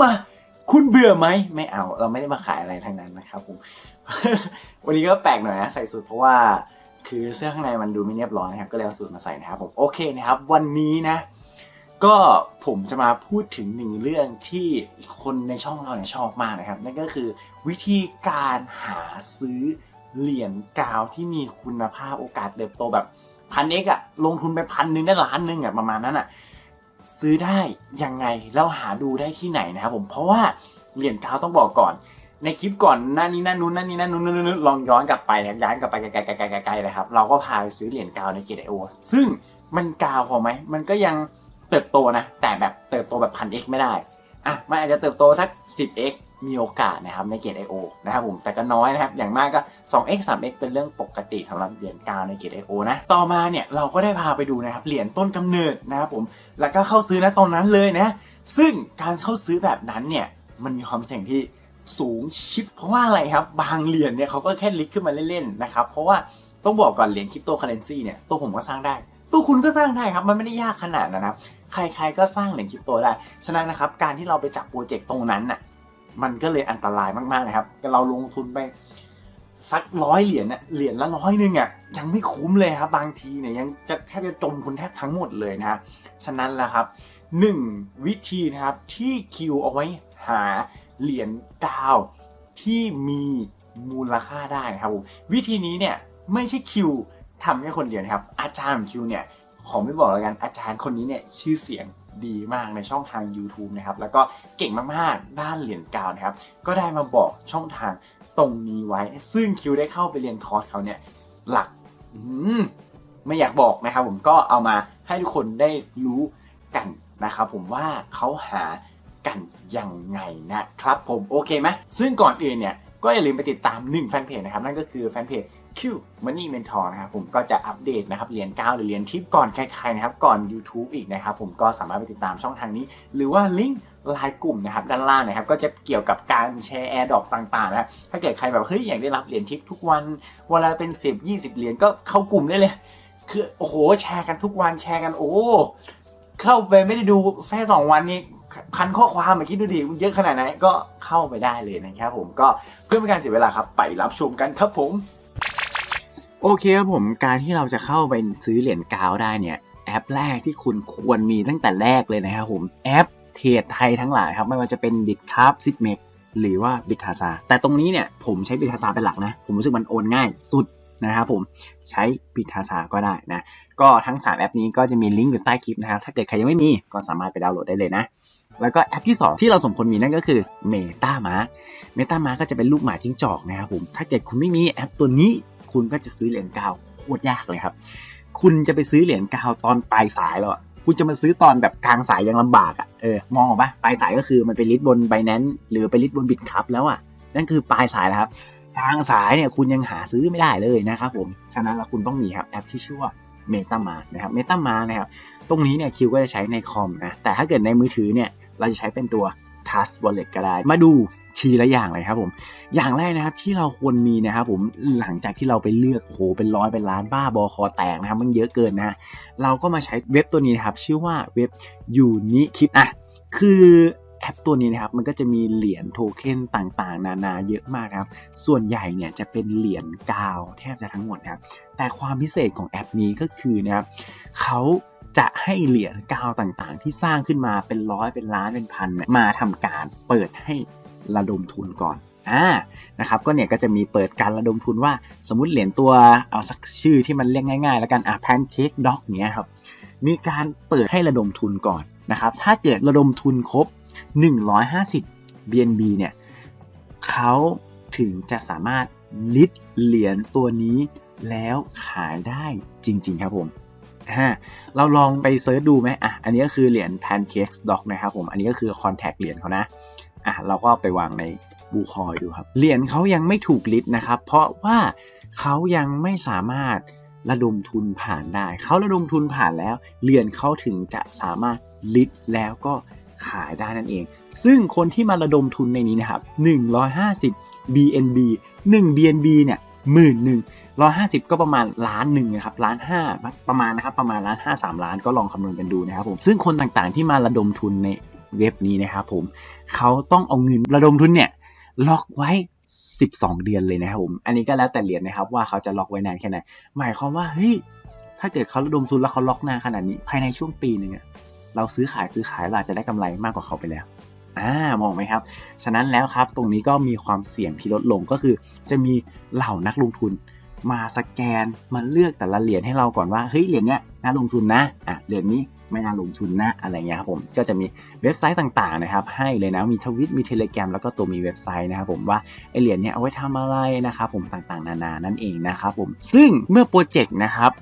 มาคุณเบื่อไหมไม่เอา เราไม่ได้มาขายอะไรทั้งนั้นนะครับผม วันนี้ก็แปลกหน่อยนะใส่สูทเพราะว่า คือเสื้อข้างในมันดูไม่เรียบร้อยนะครับก็เลยเอาสูทมาใส่นะครับผมโอเคนะครับ วันนี้นะ ก็ผมจะมาพูดถึงหนึ่งเรื่องที่คนในช่องเราเนี่ยชอบมากนะครับ นั่นก็คือวิธีการหาซื้อเหรียญกาวที่มีคุณภาพโอกาสเติบโตแบบพันเอกอะลงทุนไปพันหนึ่งได้ล้านหนึ่งอะประมาณนั้นอะ ซื้อได้ยังไงแล้วหาดูได้ที่ไหนนะครับผมเพราะว่าเหรียญกาวต้องบอกก่อน ในคลิปก่อนหน้านี้นั่นนู้นนั่นนี้นั่นนู้นนู้นลองย้อนกลับไปนะย้อนกลับไปไกลๆๆๆๆเลยครับเราก็พาไปซื้อเหรียญกาวในเกตไอโอซึ่งมันกาวพอไหมมันก็ยังเติบโตนะ แต่แบบเติบโตแบบพันเอ็กไม่ได้อะมันอาจจะเติบโตสัก 10x มีโอกาสนะครับในเกตไอโอนะครับผมแต่ก็น้อยนะครับ อย่างมากก็ 2x 3x เป็นเรื่องปกติสำหรับเหรียญกาวในเกตไอโอนะ ต่อมาเนี่ยเราก็ได้พาไปดูนะครับเหรียญต้นกำเนิดนะครับผมแล้วก็เข้าซื้อนะตอนนั้นเลยนะ ซึ่งการเข้าซื้อแบบนั้นเนี่ยมันมีความเสี่ยงที่สูงชิปเพราะว่าอะไรครับ บางเหรียญเนี่ยเขาก็แค่ลิสต์ขึ้นมาเล่นๆนะครับเพราะว่าต้องบอกก่อนเหรียญคริปโตเคอเรนซีเนี่ยตัวผมก็สร้างได้ ตัวคุณก็สร้างได้ครับมันไม่ได้ยากขนาดนั้นนะครับใครๆก็สร้างเหรียญคริปโตได้ ฉะนั้นนะครับการที่เราไปจับโปรเจกต์ตรงนั้นน่ะ มันก็เลยอันตรายมากๆนะครับ เราลงทุนไปสักร้อยเหรียญน่ะเหรียญละร้อยหนึ่งอะยังไม่คุ้มเลยครับ บางทีเนี่ยยังจะแทบจะจมทุนแทบทั้งหมดเลยนะฉะนั้นแหละครับหนึ่งวิธีนะครับที่คิวเอาไว้หาเหรียญกาวที่มีมูลค่าได้นะครับวิธีนี้เนี่ยไม่ใช่คิวทำแค่คนเดียวนะครับ อาจารย์ของคิวเนี่ยขอไม่บอกแล้วกันอาจารย์คนนี้เนี่ยชื่อเสียง ดีมากในช่องทาง YouTube นะครับ แล้วก็เก่งมากๆ ด้านเหรียญกาวนะครับ ก็ได้มาบอกช่องทางตรงนี้ไว้ ซึ่งคิวได้เข้าไปเรียนคอร์สเขาเนี่ยหลักมไม่อยากบอกนะครับ ผมก็เอามาให้ทุกคนได้รู้กันนะครับผมว่าเขาหากันยังไงนะครับผมโอเคไหมซึ่งก่อนอื่นเนี่ยก็อย่าลืมไปติดตาม1แฟนเพจนะครับนั่นก็คือแฟนเพจ Q Money Mentor นะครับผมก็จะอัปเดตนะครับเหรียญ9หรือเหรียญทิปก่อนใครๆนะครับก่อน YouTube อีกนะครับผมก็สามารถไปติดตามช่องทางนี้ หรือว่าลิงก์ไลน์กลุ่มนะครับด้านล่างนะครับก็จะเกี่ยวกับการแชร์แอร์ดอปต่างๆนะถ้าเกิดใครแบบเฮ้ยอยากได้รับเหรียญทิปทุกวันเวลาเป็น 10 20 เหรียญก็เข้ากลุ่มได้เลย คือโอ้โหแชร์กันทุกวันแชร์กันโอ้เข้าไปไม่ได้ดูแค่สองวันนี้พันข้อความมาคิดดูดิเยอะขนาดไหนก็เข้าไปได้เลยนะครับผมก็เพื่อไม่การเสียเวลาครับไปรับชมกันครับผม โอเคครับผมการที่เราจะเข้าไปซื้อเหรียญกาวได้เนี่ยแอปแรกที่คุณควรมีตั้งแต่แรกเลยนะครับผมแอปเทรดไทยทั้งหลายครับไม่ว่าจะเป็นบิตครับซิปเมกหรือว่าบิตคาซาแต่ตรงนี้เนี่ยผมใช้บิตคาซาเป็นหลักนะ ผมรู้สึกมันโอนง่ายสุดนะครับผมใช้บิตคาซาก็ได้นะ ก็ทั้ง 3 แอปนี้ก็จะมีลิงก์อยู่ใต้คลิปนะครับถ้าเกิดใครยังไม่มีก็สามารถไปดาวน์โหลดได้เลยนะแล้วก็แอปที่ 2 ที่เราสมควรมีนั่นก็คือ MetaMask MetaMask ก็จะเป็นลูกหมาจิ้งจอกนะครับผมถ้าเกิดคุณไม่มีแอปตัวนี้ คุณก็จะซื้อเหรียญกาวโคตรยากเลยครับ คุณจะไปซื้อเหรียญกาวตอนปลายสายแล้วอคุณจะมาซื้อตอนแบบกลางสายยังลำบากอะเออมองออกปะปลายสายก็คือมันไปลิสต์บนไบแนนหรือไปลิสต์บนบิตคัพแล้วอะนั่นคือปลายสายแล้วครับ กลางสายเนี่ยคุณยังหาซื้อไม่ได้เลยนะครับผมฉะนั้นแล้วคุณต้องมีครับแอปที่ชื่อว่า MetaMask นะครับ MetaMask นะครับตรงนี้เนี่ยคิวก็จะใช้ในคอมนะแต่ถ้าเกิดในมือถือเนี่ยเราจะใช้เป็นตัว Trust Wallet ก็ได้ มาดูทีละอย่างเลยครับผม อย่างแรกนะครับที่เราควรมีนะครับผมหลังจากที่เราไปเลือกโโหเป็นร้อยเป็นล้านบ้าบอคอแตกนะครับมันเยอะเกินนะเราก็มาใช้เว็บตัวนี้นะครับ ชื่อว่าเว็บ Unikip อะคือแอปตัวนี้นะครับมันก็จะมีเหรียญโทเค็นต่างๆ นานาเยอะมากครับ ส่วนใหญ่เนี่ยจะเป็นเหรียญกาวแทบจะทั้งหมดครับ แต่ความพิเศษของแอปนี้ก็คือนะครับเขา จะให้เหรียญกาวต่างๆ ที่สร้างขึ้นมาเป็นร้อยเป็นล้านเป็นพันเนี่ยมาทำการเปิดให้ระดมทุนก่อนอ่านะครับก็เนี่ยก็จะมีเปิดการระดมทุนว่าสมมุติเหรียญตัวเอาสักชื่อที่มันเรียกง่ายๆ แล้วกันอะแพนเค้กด็อกเนี้ยครับมีการเปิดให้ระดมทุนก่อนนะครับถ้าเกิดระดมทุนครบ 150 BNB เนี่ยเขาถึงจะสามารถลิดเหรียญตัวนี้แล้วขายได้จริง ๆ ครับผม อ่าเราลองไปเซิร์ชดูไหมอะอันนี้ก็คือเหรียญ Pancake Stock นะครับผม อันนี้ก็คือ Contact เหรียญเขานะอะเราก็ไปวางในบูคอยดูครับ เหรียญเขายังไม่ถูกลิดนะครับ เพราะว่าเขายังไม่สามารถระดมทุนผ่านได้ เขาระดมทุนผ่านแล้ว เหรียญเขาถึงจะสามารถลิดแล้วก็ขายได้นั่นเอง ซึ่งคนที่มาระดมทุนในนี้นะครับ 150 BNB 1 BNB เนี่ย หมื่นหนึ่งร้อยห้าสิบก็ประมาณล้านหนึ่งนะครับล้านห้าประมาณนะครับประมาณล้านห้าสามล้านก็ลองคำนวณกันดูนะครับผมซึ่งคนต่างๆที่มาระดมทุนในเว็บนี้นะครับผมเขาต้องเอาเงินระดมทุนเนี่ยล็อกไว้ 12 เดือนเลยนะครับผมอันนี้ก็แล้วแต่เหรียญนะครับว่าเขาจะล็อกไว้นานแค่ไหนหมายความว่าเฮ้ยถ้าเกิดเขาระดมทุนแล้วเขาล็อกนานขนาดนี้ภายในช่วงปีหนึ่งเราซื้อขายซื้อขายเราจจะได้กำไรมากกว่าเขาไปแล้ว อ่ามองไหมครับ ฉะนั้นแล้วครับตรงนี้ก็มีความเสี่ยงที่ลดลงก็คือ จะมีเหล่านักลงทุน มาสแกนมาเลือกแต่ละเหรียญให้เราก่อนว่าเฮ้ยเหรียญเนี้ยน่าลงทุนนะอะเหรียญนี้ไม่น่าลงทุนนะอะไรเงี้ยครับผมก็จะมีเว็บไซต์ต่างๆนะครับให้เลยนะมีทวิตมีเทเล gram แล้วก็ตัวมีเว็บไซต์นะครับผมว่าไอเหรียญเนี้ยเอาไว้ทำอะไรนะครับผมต่างๆ นานานั่นเองนะครับผมซึ่งเมื่อโปรเจกต์นะครับ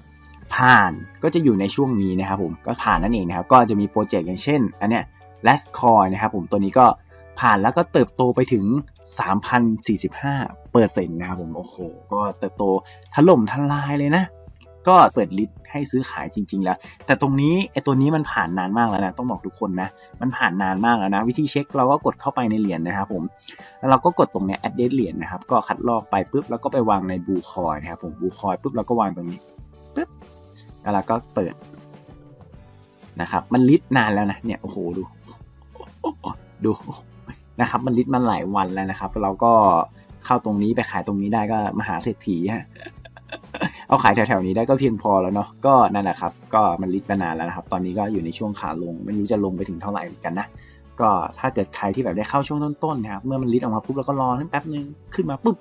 ผ่านก็จะอยู่ในช่วงนี้นะครับผมก็ผ่านนั่นเองนะครับก็จะมีโปรเจกต์อย่างเช่น อันเนี้ย last coin นะครับผมตัวนี้ก็ผ่านแล้วก็เติบโตไปถึง 3,045เปอร์เซ็นต์นะครับผมโอ้โห ก็เติบโตถล่มทลายเลยนะ ก็เปิดลิสต์ให้ซื้อขายจริง ๆ แล้ว แต่ตรงนี้ไอ้ตัวนี้มันผ่านนานมากแล้วนะ ต้องบอกทุกคนนะ มันผ่านนานมากแล้วนะ วิธีเช็คเราก็กดเข้าไปในเหรียญนะครับผม แล้วเราก็กดตรงเนี้ย address เหรียญนะครับ ก็คัดลอกไปปุ๊บแล้วก็ไปวางในบูคอยนะครับผมบูคอยปุ๊บเราก็วางตรงนี้ปุ๊บแล้วเราก็เปิดนะครับ มันลิสต์นานแล้วนะเนี่ยโอ้โหดู ดูนะครับ มันลิสต์มันหลายวันแล้วนะครับ เราก็เข้าตรงนี้ไปขายตรงนี้ได้ก็มหาเศรษฐีฮะเอาขายแถวๆนี้ได้ก็เพียงพอแล้วเนาะก็นั่นแหละครับ ก็มันลิสต์มานานแล้วนะครับ ตอนนี้ก็อยู่ในช่วงขาลง ไม่รู้จะลงไปถึงเท่าไหร่เหมือนกันนะก็ถ้าเกิดใครที่แบบได้เข้าช่วงต้นๆนะครับเมื่อมันลิสต์ออกมาปุ๊บแล้วก็รอแป๊บนึงขึ้นมาปุ๊บ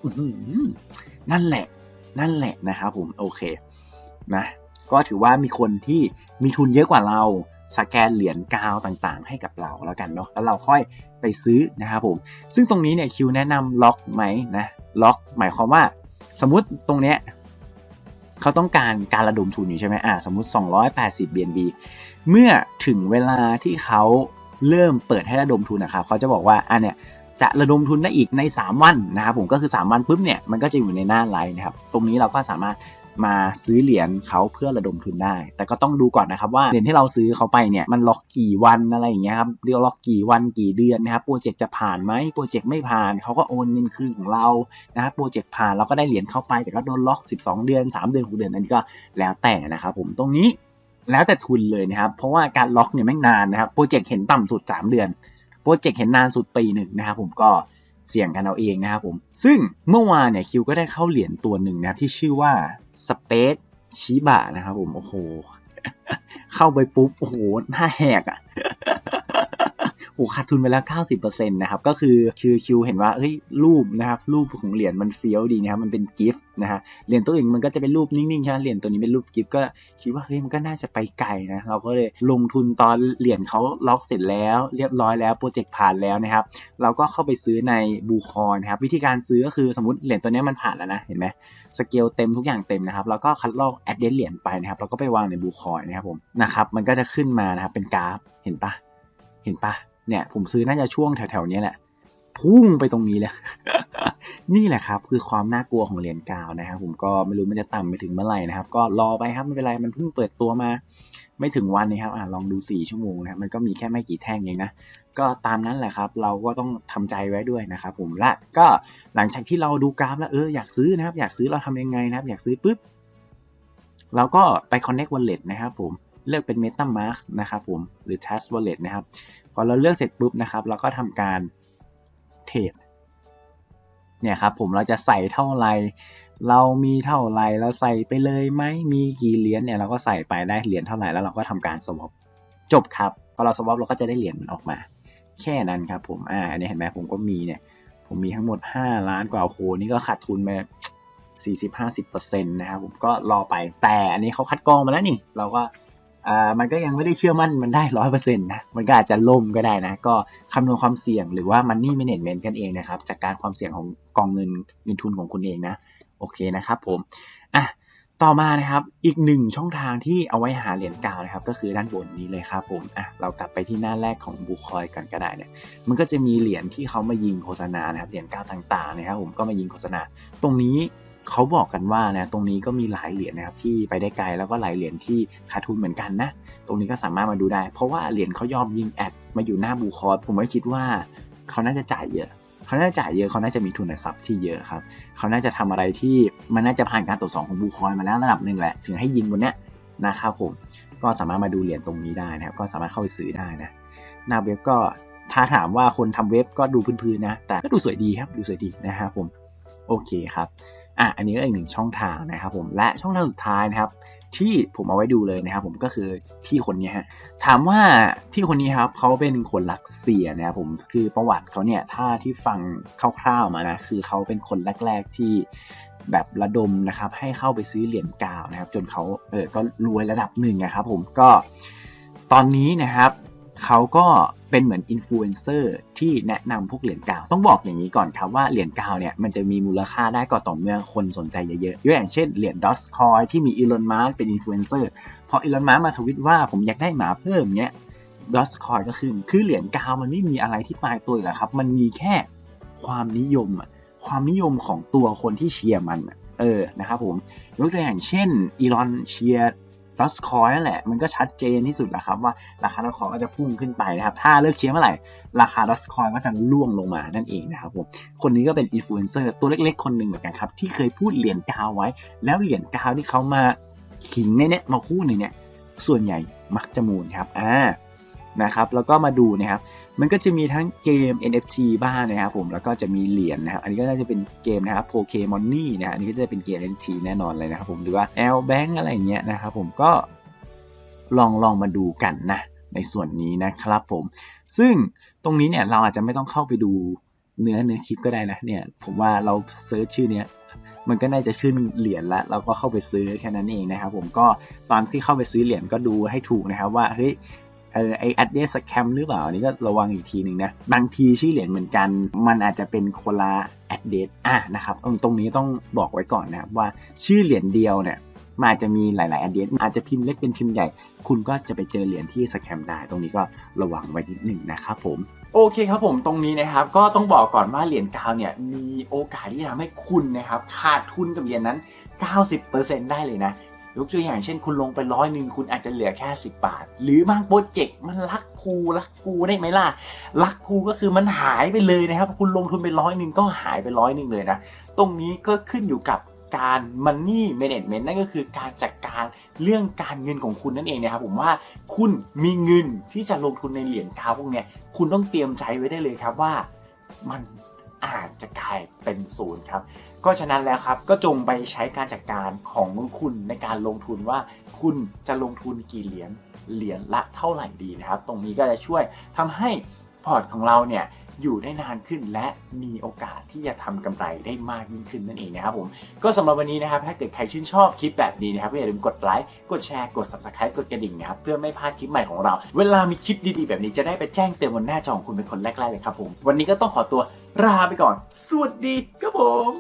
นั่นแหละ นั่นแหละนะครับผมโอเคนะก็ถือว่ามีคนที่มีทุนเยอะกว่าเรา สแกนเหรียญกาวต่างๆ ให้กับเราแล้วกันเนาะแล้วเราค่อยไปซื้อนะครับผม ซึ่งตรงนี้เนี่ยคิวแนะนำล็อกไหมนะล็อกหมายความว่า สมมติตรงเนี้ยเขาต้องการการระดมทุนอยู่ใช่ไหมอ่าสมมติ 280 BNB เมื่อถึงเวลาที่เขาเริ่มเปิดให้ระดมทุนนะครับเขาจะบอกว่าอันเนี้ยจะระดมทุนได้อีกใน 3 วันนะครับผมก็คือ 3 วันปุ๊บเนี่ยมันก็จะอยู่ในหน้าไลน์นะครับตรงนี้เราก็สามารถ มาซื้อเหรียญเขาเพื่อระดมทุนได้ แต่ก็ต้องดูก่อนนะครับว่าเหรียญที่เราซื้อเขาไปเนี่ยมันล็อกกี่วันอะไรอย่างเงี้ยครับเรียกล็อกกี่วันกี่เดือนนะครับโปรเจกต์จะผ่านไหมโปรเจกต์ไม่ผ่านเขาก็โอนเงินคืนของเรานะครับโปรเจกต์ผ่านเราก็ได้เหรียญเข้าไป แต่ก็โดนล็อก 12 เดือน 3 เดือน6เดือนอันนี้ก็แล้วแต่นะครับผมตรงนี้แล้วแต่ทุนเลยนะครับ เพราะว่าการล็อกเนี่ยไม่นานนะครับโปรเจกต์เห็นต่ำสุด 3 เดือนโปรเจกต์เห็นนานสุดปีหนึ่งนะครับผมก็เสี่ยงกันเอาเองนะครับผม ซึ่งเมื่อวานเนี่ยคิวก็ได้เข้าเหรียญตัวหนึ่งนะครับที่ชื่อว่า สเปซชิบะนะครับผม โอ้โห เข้าไปปุ๊บ โอ้โห หน้าแหกอะ่ะ โอ้ขาดทุนไปแล้ว 90%นะครับ ก็คือคือคิวเห็นว่าเฮ้ยรูปนะครับรูปของเหรียญมันเฟี้ยวดีนะครับมันเป็นกิฟต์นะฮะเหรียญตัวอื่นมันก็จะเป็นรูปนิ่งๆใช่ไหมเหรียญตัวนี้เป็นรูปกิฟต์ก็คิดว่าเฮ้ยมันก็น่าจะไปไกลนะเราก็เลยลงทุนตอนเหรียญเขาล็อกเสร็จแล้ว เรียบร้อยแล้วโปรเจกต์ผ่านแล้วนะครับ เราก็เข้าไปซื้อในบูคอนนะครับวิธีการซื้อก็คือสมมติเหรียญตัวนี้มันผ่านแล้วนะเห็นไหมสเกลเต็มทุกอย่างเต็มนะครับแล้วก็คัดลอกแอดเดเหรียญไปนะครับแล้วก็ไปวางในบูคอยนะครับผมนะครับมันก็จะขึ้นมานะครับเป็นกราฟเห็นปะเห็นปะ เนี่ย ผมซื้อน่าจะช่วงแถวๆนี้แหละ พุ่งไปตรงนี้เลย นี่แหละครับ คือความน่ากลัวของเหรียญกาวนะครับ ผมก็ไม่รู้มันจะต่ำไปถึงเมื่อไหร่นะครับ ก็รอไปครับไม่เป็นไร มันเพิ่งเปิดตัวมา ไม่ถึงวันนะครับ อ่าลองดู 4 ชั่วโมงนะครับ มันก็มีแค่ไม่กี่แท่งเองนะ ก็ตามนั้นแหละครับ เราก็ต้องทำใจไว้ด้วยนะครับ ผม และก็หลังจากที่เราดูกราฟแล้วเอออยากซื้อนะครับ อยากซื้อเราทำยังไงนะครับ อยากซื้อปุ๊บเราก็ไป connect wallet นะครับผม เลือกเป็น MetaMask นะครับผมหรือ Trust Wallet นะครับ พอเราเลือกเสร็จปุ๊บนะครับ เราก็ทำการเทรดเนี่ยครับผมเราจะใส่เท่าไรเรามีเท่าไรเราใส่ไปเลยไหมมีกี่เหรียญเนี่ยเราก็ใส่ไปได้เหรียญเท่าไหร่แล้วเราก็ทำการสวอปจบครับพอเราสวอปเราก็จะได้เหรียญมันออกมา แค่นั้นครับผมอ่าอันนี้เห็นไหมผมก็มีเนี่ยผมมีทั้งหมด 5 ล้านกว่าโอ้โหนี่ก็ขาดทุนมา40-50%นะครับผมก็รอไปแต่อันนี้เขาคัดกรองมาแล้วนี่ เราก็ มันก็ยังไม่ได้เชื่อมั่นมันได้ร้อยเปอร์เซ็นต์นะ มันก็อาจจะล่มก็ได้นะ ก็คำนวณความเสี่ยงหรือว่า Money Management กันเองนะครับ จากการความเสี่ยงของกองเงินเงินทุนของคุณเองนะ โอเคนะครับผม อะ ต่อมานะครับ อีกหนึ่งช่องทางที่เอาไว้หาเหรียญกาวนะครับ ก็คือด้านบนนี้เลยครับผม อะ เรากลับไปที่หน้าแรกของบูคอยกันก็ได้เนี่ย มันก็จะมีเหรียญที่เขามายิงโฆษณานะครับ เหรียญกาวต่างๆนะครับผม ก็มายิงโฆษณา ตรงนี้ เขาบอกกันว่านะตรงนี้ก็มีหลายเหรียญนะครับที่ไปได้ไกลแล้วก็หลายเหรียญที่ขาดทุนเหมือนกันนะตรงนี้ก็สามารถมาดูได้ เพราะว่าเหรียญเขายอมยิงแอดมาอยู่หน้าบูคอยผมก็คิดว่าเขาน่าจะจ่ายเยอะเขาน่าจะจ่ายเยอะเขาน่าจะมีทุนทรัพย์ที่เยอะครับเขาน่าจะทำอะไรที่มันน่าจะผ่านการตรวจสอบของบูคอยมาแล้วระดับหนึ่งแหละถึงให้ยิงบนเนี้ยนะครับผมก็สามารถมาดูเหรียญตรงนี้ได้นะครับก็สามารถเข้าไปซื้อได้นะหน้าเว็บก็ถ้าถามว่าคนทำเว็บก็ดูพื้นๆนะ แต่ก็ดูสวยดีครับดูสวยดีนะครับผมโอเคครับ อะอันนี้ก็อีกหนึ่งช่องทางนะครับผมและช่องทางสุดท้ายนะครับ ที่ผมเอาไว้ดูเลยนะครับ ผมก็คือพี่คนนี้ฮะถามว่าพี่คนนี้ครับเขาเป็นคนรัสเซียนะครับผมคือประวัติเขาเนี่ยถ้าที่ฟังคร่าวๆมานะคือเขาเป็นคนแรก ๆที่แบบระดมนะครับ ให้เข้าไปซื้อเหรียญกาวนะครับ จนเขาเออก็รวยระดับหนึ่งนะครับ ผมก็ตอนนี้นะครับ เขาก็เป็นเหมือนอินฟลูเอนเซอร์ที่แนะนำพวกเหรียญกาว ต้องบอกอย่างนี้ก่อนครับว่าเหรียญกาวเนี่ยมันจะมีมูลค่าได้ก็ต่อเมื่อคนสนใจเยอะๆยกอย่างเช่นเหรียญดอสคอยที่มีอีลอนมาร์เป็นอินฟลูเอนเซอร์พออีลอนมาร์มาทวิตว่าผมอยากได้หมาเพิ่มเนี้ยดอสคอยก็ขึ้นคือเหรียญกาวมันไม่มีอะไรที่ตายตัวอยู่แล้วครับ มันมีแค่ความนิยมอะความนิยมของตัวคนที่เชียร์มันเออนะครับผมยกตัวอย่างเช่นอีลอนเชียร์ ดอสคอยนั่นแหละ มันก็ชัดเจนที่สุดแหละครับว่าราคาดอสคอยก็จะพุ่งขึ้นไปนะครับ ถ้าเลิกเชียร์เมื่อไหร่ ราคาดอสคอยก็จะล่วงลงมานั่นเองนะครับผม คนนี้ก็เป็นอินฟลูเอนเซอร์ตัวเล็กๆ คนหนึ่งเหมือนกันครับ ที่เคยพูดเหรียญกาวไว้ แล้วเหรียญกาวที่เขามาขิงในเนี้ยมาคู่ในเนี้ยส่วนใหญ่มักจะมูลครับ อ่า นะครับ แล้วก็มาดูนะครับ มันก็จะมีทั้งเกม NFT บ้างนะครับผมแล้วก็จะมีเหรียญนะครับอันนี้ก็น่าจะเป็นเกมนะครับ Pokemon นี่นะฮะอันนี้ก็จะเป็นเกม NFT แน่นอนเลยนะครับผมหรือว่า L Bank อะไรอย่างเงี้ยนะครับผมก็ลองลองมาดูกันนะในส่วนนี้นะครับผม ซึ่งตรงนี้เนี่ยเราอาจจะไม่ต้องเข้าไปดูเนื้อเนื้อคลิปก็ได้นะเนี่ยผมว่าเราเซิร์ชชื่อเนี้ยมันก็น่าจะขึ้นเหรียญละเราก็เข้าไปซื้อแค่นั้นเองนะครับผมก็ตอนที่เข้าไปซื้อเหรียญก็ดูให้ถูกนะครับว่าเฮ้ย เออไอ address scam หรือเปล่าอันนี้ก็ระวังอีกทีหนึ่งนะ บางทีชื่อเหรียญเหมือนกัน มันอาจจะเป็นคนละ address อะนะครับตรงตรงนี้ต้องบอกไว้ก่อนนะว่าชื่อเหรียญเดียวเนี่ยมันอาจจะมีหลาย ๆ address อาจจะพิมพ์เล็กเป็นพิมพ์ใหญ่ คุณก็จะไปเจอเหรียญที่สแคมได้ ตรงนี้ก็ระวังไว้นิดหนึ่งนะครับผม โอเคครับผม ตรงนี้นะครับ ก็ต้องบอกก่อนว่าเหรียญกาวเนี่ย มีโอกาสที่จะทำให้คุณนะครับ ขาดทุนกับเหรียญนั้น 90%ได้เลยนะ ยกตัวอย่างเช่นคุณลงไปร้อยหนึ่งคุณอาจจะเหลือแค่ 10 บาท หรือบางโปรเจกต์มันลักภูลักภูได้ไหมล่ะลักภูก็คือมันหายไปเลยนะครับ คุณลงทุนไปร้อยหนึ่งก็หายไปร้อยหนึ่งเลยนะ ตรงนี้ก็ขึ้นอยู่กับการ money management นั่นก็คือการจัดการเรื่องการเงินของคุณนั่นเองนะครับผมว่าคุณมีเงินที่จะลงทุนในเหรียญกาวพวกเนี้ยคุณต้องเตรียมใจไว้ได้เลยครับว่ามันอาจจะกลายเป็นศูนย์ครับ ก็ฉะนั้นแล้วครับ ก็จงไปใช้การจัดการของคุณในการลงทุนว่า คุณจะลงทุนกี่เหรียญเหรียญละเท่าไหร่ดีนะครับ ตรงนี้ก็จะช่วยทำให้พอร์ตของเราเนี่ยอยู่ได้นานขึ้นและมีโอกาสที่จะทำกำไรได้มากยิ่งขึ้นนั่นเองนะครับผมก็สำหรับวันนี้นะครับ ถ้าเกิดใครชื่นชอบคลิปแบบนี้นะครับก็อย่าลืมกดไลค์กดแชร์กด subscribe กดกระดิ่งนะครับเพื่อไม่พลาดคลิปใหม่ของเรา เวลามีคลิปดีๆแบบนี้จะได้ไปแจ้งเตือนบนหน้าจอของคุณเป็นคนแรกๆเลยครับผม วันนี้ก็ต้องขอตัวลาไปก่อน สวัสดีครับผม